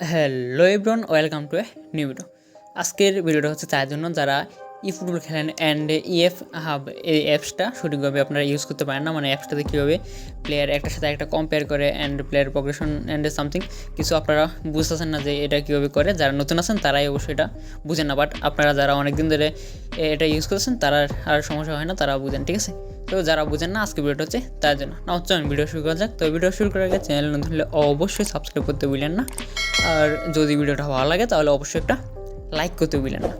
Hello everyone welcome to a new video আজকের ভিডিওটা হচ্ছে তার জন্য যারা ই ফুটবল খেলেন অ্যান্ড ইএফ হাব এই অ্যাপসটা সঠিকভাবে আপনারা ইউজ করতে পারেন না। মানে অ্যাপসটাতে কীভাবে প্লেয়ার একটার সাথে একটা কম্পেয়ার করে and player progression and something কিছু আপনারা বুঝতেছেন না যে এটা কীভাবে করে। যারা নতুন আছেন, তারাই অবশ্যই এটা বুঝেন না। বাট আপনারা যারা অনেক দিন ধরে এটা ইউজ করছেন তারা আর সমস্যা হয় না তারা বুঝেন, ঠিক আছে? তো যারা বুঝেন না, আজকে ভিডিওটা হচ্ছে তার জন্য। না চলুন ভিডিও শুরু করা যাক। তো ভিডিও শুরু করার আগে চ্যানেল নতুন হলে অবশ্যই সাবস্ক্রাইব করতে ভুলেন না। আর যদি ভিডিওটা ভালো লাগে, তাহলে অবশ্যই একটা লাইক করতে ভুলেন না।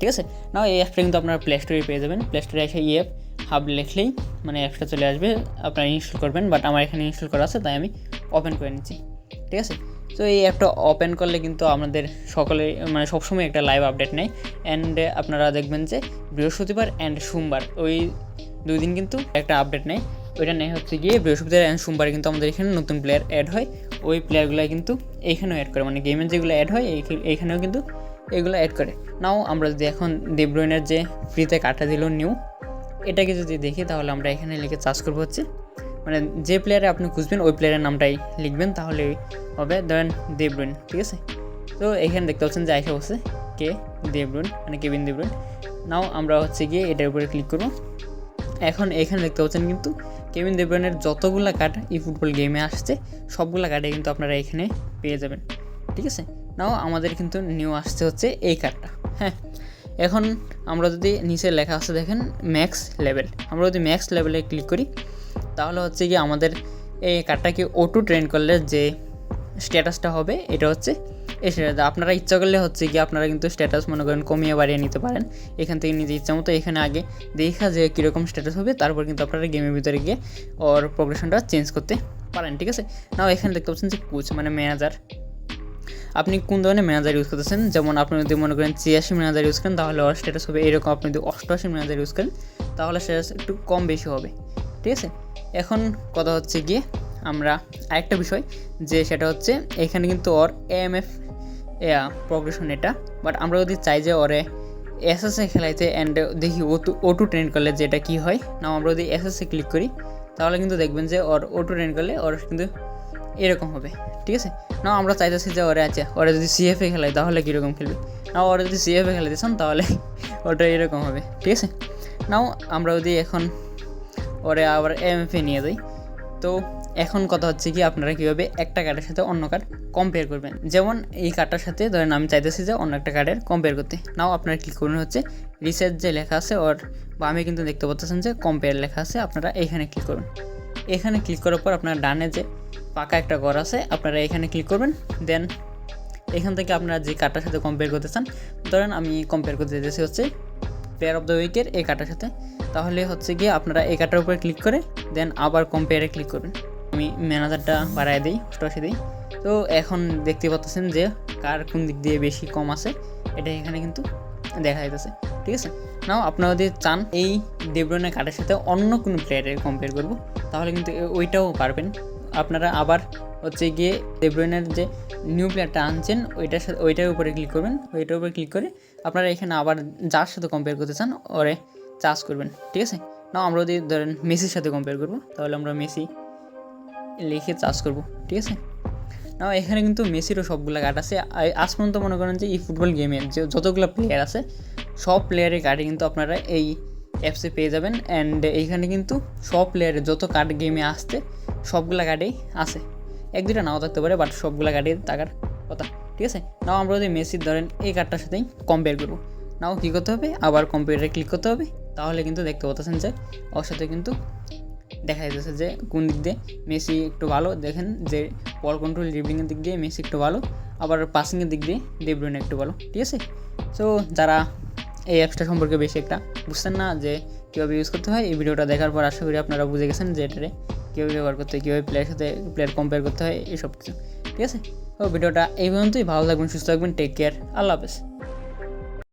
ঠিক আছে? না এই অ্যাপটা কিন্তু আপনারা প্লে স্টোরে পেয়ে যাবেন। প্লে স্টোরে এসে ইয়ে হাব লিখলেই মানে অ্যাপসটা চলে আসবে, আপনারা ইনস্টল করবেন বাট আমার এখানে ইনস্টল করা আছে, তাই আমি ওপেন করে নিচ্ছি। ঠিক আছে? তো এই অ্যাপটা ওপেন করলে কিন্তু আমাদের সকলে মানে সবসময় একটা লাইভ আপডেট নেয়। অ্যান্ড আপনারা দেখবেন যে বৃহস্পতিবার অ্যান্ড সোমবার ওই দুই দিন কিন্তু একটা আপডেট নেয়। ওইটা নেই হচ্ছে গিয়ে বৃহস্পতিবার অ্যান্ড সোমবারে কিন্তু আমাদের এখানে নতুন প্লেয়ার অ্যাড হয়। ওই প্লেয়ারগুলো কিন্তু এইখানেও অ্যাড করে মানে গেমের যেগুলো অ্যাড হয়, এই- এইখানেও কিন্তু এগুলো অ্যাড করে। নাও আমরা যদি এখন দেবরইনের যে ফ্রিতে কাটা দিল নিউ এটাকে যদি দেখি তাহলে আমরা এখানে লিখে চার্জ করব হচ্ছে মানে যে প্লেয়ারে আপনি খুঁজবেন, ওই প্লেয়ারের নামটাই লিখবেন, তাহলে হবে ধরেন দেবরুইন ঠিক আছে? তো এখানে দেখতে পাচ্ছেন যে আইসা বসে কে? দেবরুইন মানে কেবিন দেবরুইন নাও আমরা হচ্ছে গিয়ে এটার উপরে ক্লিক করব। এখন এখানে দেখতে পাচ্ছেন কিন্তু কেবিন দেবরনের যতগুলা কার্ড ই ফুটবল গেমে আসছে, সবগুলা কার্ডে কিন্তু আপনারা এখানে পেয়ে যাবেন, ঠিক আছে? নাও, আমাদের কিন্তু নিউ আসতে হচ্ছে এই কার্ডটা হ্যাঁ এখন আমরা যদি নিচে লেখা আছে দেখেন ম্যাক্স লেভেল আমরা যদি ম্যাক্স লেভেলে ক্লিক করি, তাহলে হচ্ছে কি আমাদের এই কার্ডটাকে অটো ট্রেন করলে যে স্ট্যাটাসটা হবে, এটা হচ্ছে এই স্ট্যাটাস আপনারা ইচ্ছা করলে হচ্ছে কি আপনারা কিন্তু স্ট্যাটাস মনে করেন কমিয়ে বাড়িয়ে নিতে পারেন। এখান থেকে নিজে ইচ্ছা মতো এখানে আগে দেখা যে কীরকম স্ট্যাটাস হবে, তারপর কিন্তু আপনারা গেমের ভিতরে গিয়ে ওর প্রোগ্রেশনটা চেঞ্জ করতে পারেন, ঠিক আছে? নাও, এখানে দেখতে পাচ্ছেন যে কোচ মানে ম্যানেজার আপনি কোন ধরনের ম্যানেজার ইউজ করতেছেন? যেমন আপনি যদি মনে করেন ছিয়াশি ম্যানেজার ইউজ করেন, তাহলে ওর স্ট্যাটাস হবে এরকম। আপনি যদি অষ্টআশি ম্যানেজার ইউজ করেন, তাহলে স্ট্যাটাস একটু কম বেশি হবে। ঠিক আছে? এখন কথা হচ্ছে গিয়ে আমরা আরেকটা বিষয়, যে সেটা হচ্ছে এখানে কিন্তু ওর এম এফ প্রগ্রেশন এটা। বাট আমরা যদি চাই যে ওরে এসএসএ খেলাইতে অ্যান্ড দেখি ওটু টু ট্রেন করলে যেটা কী হয়। না আমরা যদি এসএসএ ক্লিক করি, তাহলে কিন্তু দেখবেন যে ওর ও টু ট্রেন করলে ওর কিন্তু এরকম হবে, ঠিক আছে? না আমরা চাইতেছি যে ওরা আছে, ওরা যদি সিএফএ খেলায় তাহলে কীরকম খেলবে? না ওরা যদি সিএফএ খেলে চান তাহলে ওটা এরকম হবে, ঠিক আছে? নাও আমরা যদি এখন ওরে আবার এমএফএ নিয়ে যাই, তো এখন কথা হচ্ছে কি আপনারা কীভাবে একটা কার্ডের সাথে অন্য কার্ড কম্পেয়ার করবেন? যেমন এই কার্ডটার সাথে ধরেন আমি চাইতেছি যে অন্য একটা কার্ডের কম্পেয়ার করতে। নাও আপনারা ক্লিক করুন হচ্ছে রিসার্চ যে লেখা আছে ওর, বা আমি কিন্তু দেখতে পাচ্ছেন যে কম্পেয়ার লেখা আছে, আপনারা এখানে ক্লিক করুন। এখানে ক্লিক করার পর আপনার ডানে যে পাকা একটা ঘর আছে, আপনারা এখানে ক্লিক করবেন দেন এখান থেকে আপনারা যে কার্ডটার সাথে কম্পেয়ার করতে চান, ধরেন আমি কম্পেয়ার করতে যেতেছি হচ্ছে প্লেয়ার অফ দ্য উইকের এই কার্ডটার সাথে। তাহলে হচ্ছে গিয়ে আপনারা এই কার্ডটার উপরে ক্লিক করে দেন আবার কম্পেয়ারে ক্লিক করবেন। আমি ম্যানেজারটা বাড়ায় দিই অষ্টআশি দিই। তো এখন দেখতে পাচ্ছেন যে কার কোন দিক দিয়ে বেশি কম আছে, এটা এখানে কিন্তু দেখা যাইতেছে, ঠিক আছে? নাও আপনারা যদি চান এই দেবরনের কার্ডের সাথে অন্য কোনো প্লেয়ারের কম্পেয়ার করব, তাহলে কিন্তু ওইটাও পারবেন। আপনারা আবার হচ্ছে গিয়ে দেবরনের যে নিউ প্লেয়ারটা আনছেন, ওইটার সাথে ওইটার উপরে ক্লিক করবেন। ওইটার উপরে ক্লিক করে আপনারা এখানে আবার যার সাথে কম্পেয়ার করতে চান, ওরে চার্জ করবেন, ঠিক আছে? না আমরা যদি ধরেন মেসির সাথে কম্পেয়ার করব, তাহলে আমরা মেসি লিখে চার্জ করব, ঠিক আছে? না এখানে কিন্তু মেসিরও সবগুলো কার্ড আছে। আজ পর্যন্ত মনে করেন যে এই ফুটবল গেমের যে যতগুলো প্লেয়ার আছে, সব প্লেয়ারের কার্ডে কিন্তু আপনারা এই অ্যাপসে পেয়ে যাবেন। অ্যান্ড এইখানে কিন্তু সব প্লেয়ারের যত কার্ড গেমে আসছে সবগুলা কার্ডেই আছে। এক দুটা নাও থাকতে পারে বাট সবগুলা কার্ডে থাকার কথা। ঠিক আছে? নাও আমরা যদি মেসির ধরেন এই কার্ডটার সাথেই কম্পেয়ার করব। নাও কী করতে হবে? আবার কম্পিউটারে ক্লিক করতে হবে। তাহলে কিন্তু দেখতে পাচ্ছেন যে, ওর সাথে কিন্তু দেখা যাচ্ছে যে, কোন দিক দিয়ে মেসি একটু ভালো। দেখেন যে বল কন্ট্রোল ড্রিবলিংয়ের দিক দিয়ে মেসি একটু ভালো, আবার পাসিংয়ের দিক দিয়ে ডেব্রুইন একটু ভালো। ঠিক আছে? সো যারা এই অ্যাপসটা সম্পর্কে বেশি একটা বুঝছেন না যে কীভাবে ইউজ করতে হয়, এই ভিডিওটা দেখার পর আশা করি আপনারা বুঝে গেছেন যে এটারে কীভাবে ব্যবহার করতে হয়, কীভাবে প্লেয়ার সাথে প্লেয়ার কম্পেয়ার করতে হয়, এসব কিছু। ঠিক আছে? তো ভিডিওটা এই পর্যন্তই। ভালো থাকবেন, সুস্থ থাকবেন টেক কেয়ার আল্লাহ হাফেজ।